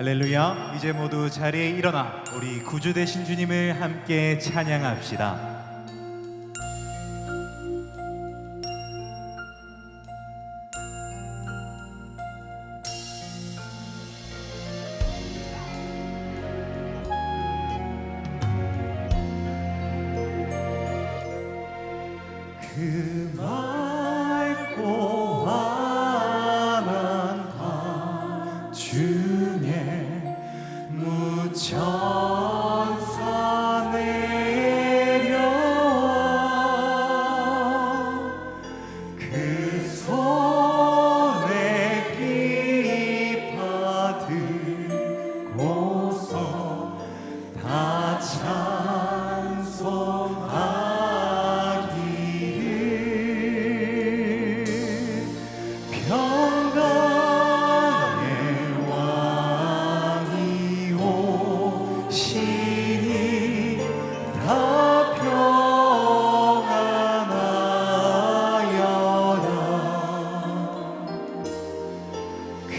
할렐루야. 이제 모두 자리에 일어나 우리 구주 되신 주님을 함께 찬양합시다. 저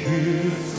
you.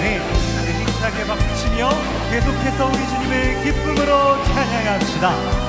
네, 힘차게 박수치며 계속해서 우리 주님의 기쁨으로 찬양합시다.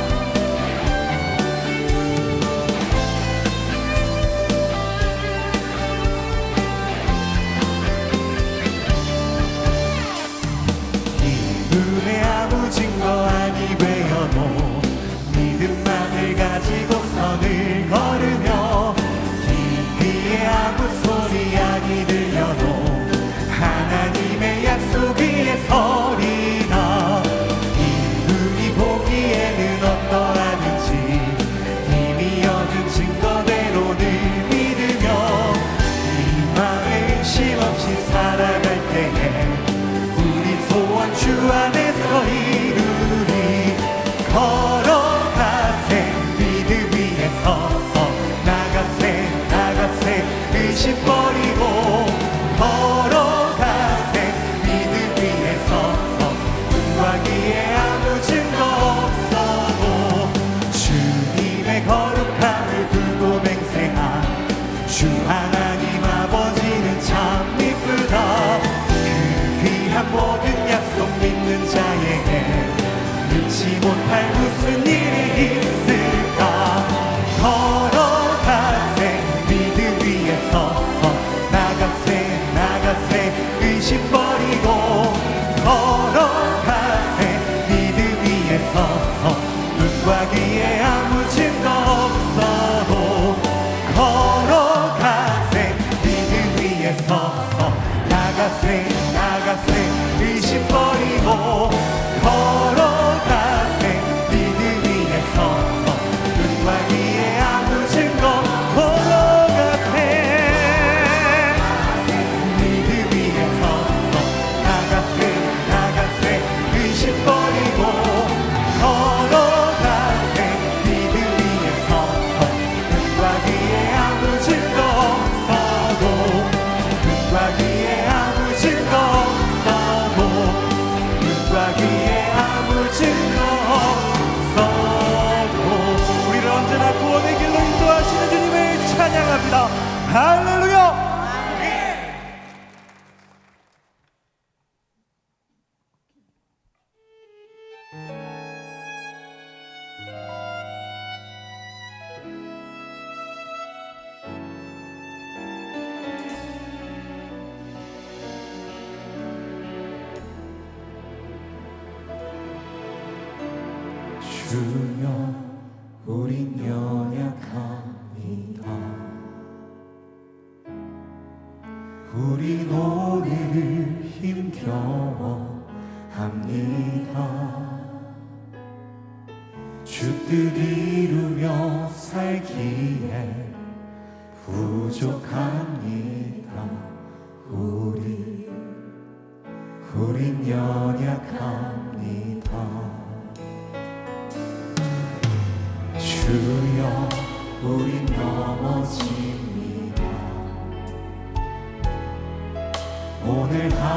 true.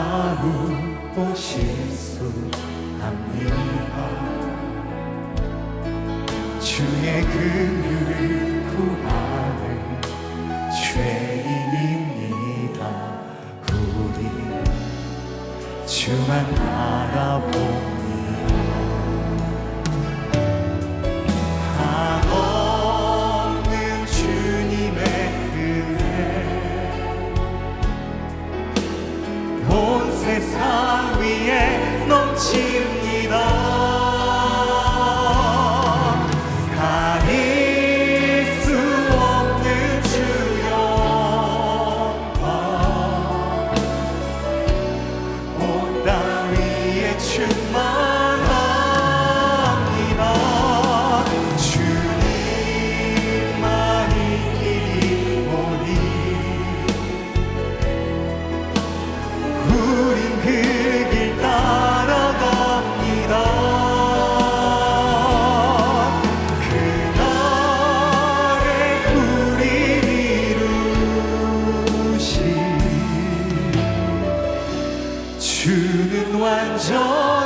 하루 오실수합니다 주의 긍휼을 구하는 죄인입니다. 우리 주만 바라보 저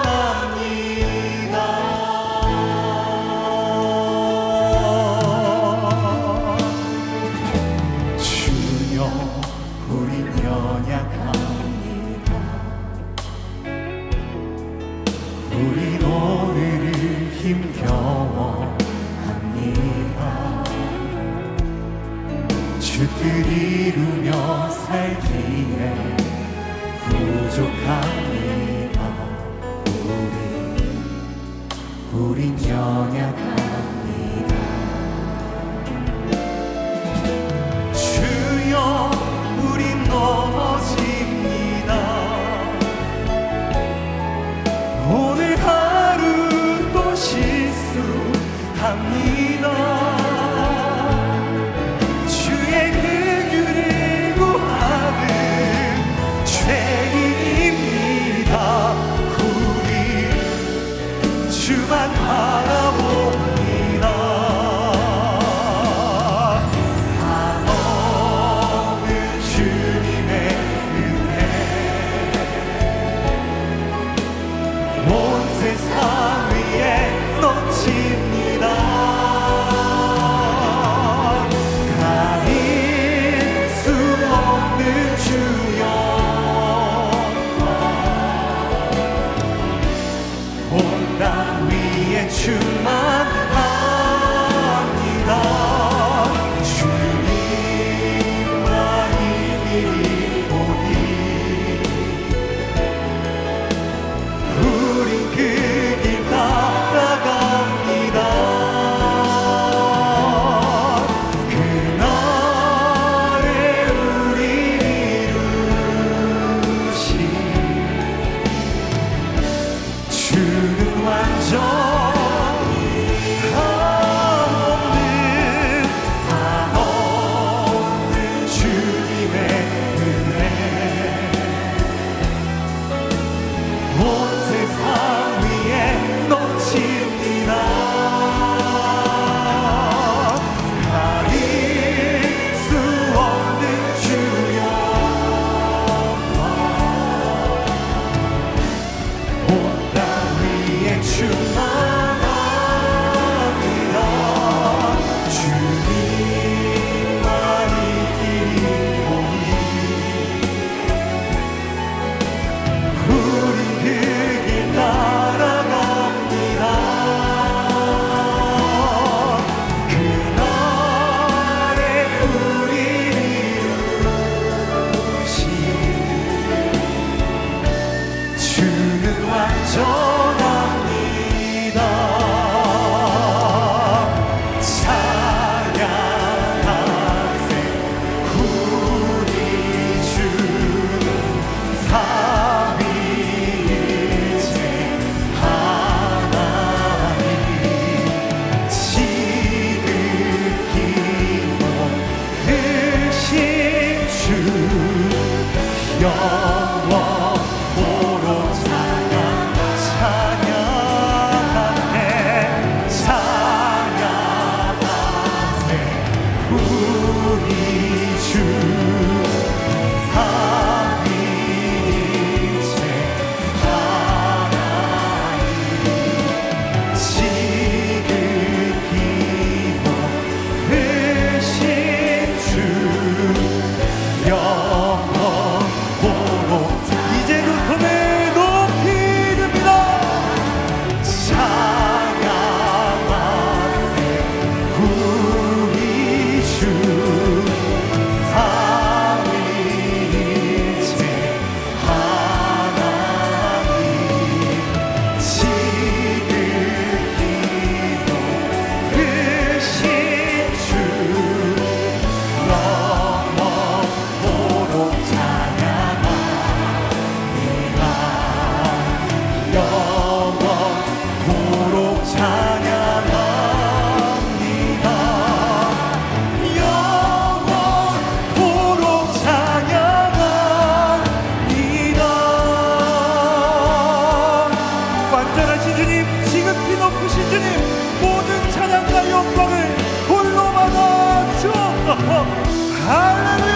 camino. your Hallelujah.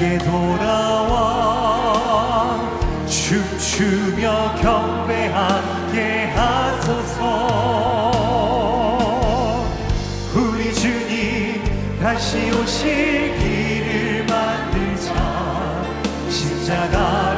내게 돌아와. 춤추며 경배하게 하소서. 우리 주님 다시 오실 길을 만들자. 십자가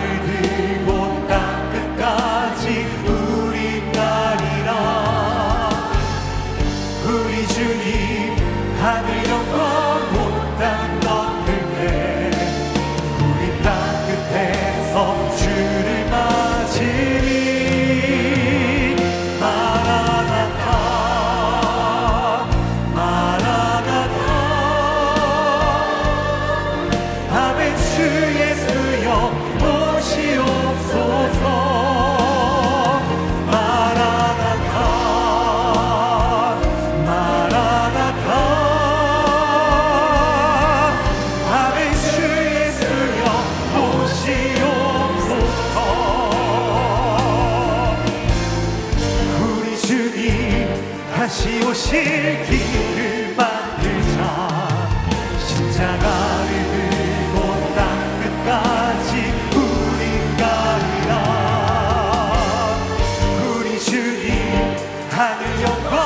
넘칠 길을 만들자 십자가를 들고 땅 끝까지 우리 가리라. 우리 주님 하늘 영광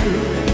주